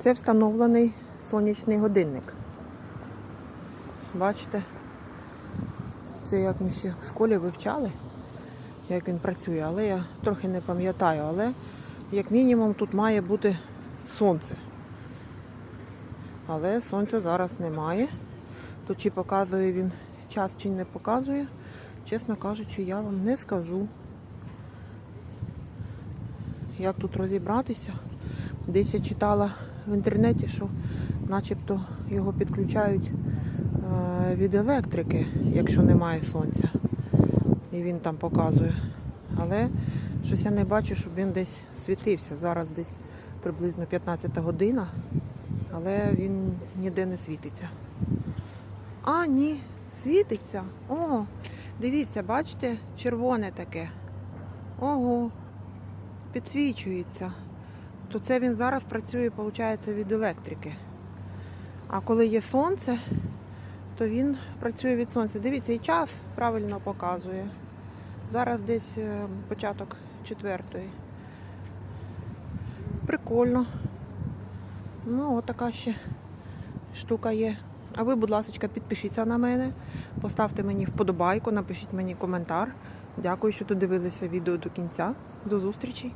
Це встановлений сонячний годинник. Бачите? Це як ми ще в школі вивчали, як він працює, але я трохи не пам'ятаю. Але як мінімум тут має бути сонце. Але сонця зараз немає. То чи показує він час, чи не показує, чесно кажучи, я вам не скажу. Як тут розібратися? Десь я читала в інтернеті, що начебто його підключають е, від електрики, якщо немає сонця. І він там показує. Але щось я не бачу, щоб він десь світився. Зараз десь приблизно 15 година, але він ніде не світиться. А, ні, світиться. О, дивіться, бачите, червоне таке. Ого, підсвічується. То це він зараз працює, виходить, від електрики. А коли є сонце, то він працює від сонця. Дивіться, і час правильно показує. Зараз десь е, початок четвертої. Прикольно. Ну, отака ще штука є. А ви, будь ласка, підпишіться на мене, поставте мені вподобайку, напишіть мені коментар. Дякую, що додивилися відео до кінця. До зустрічі!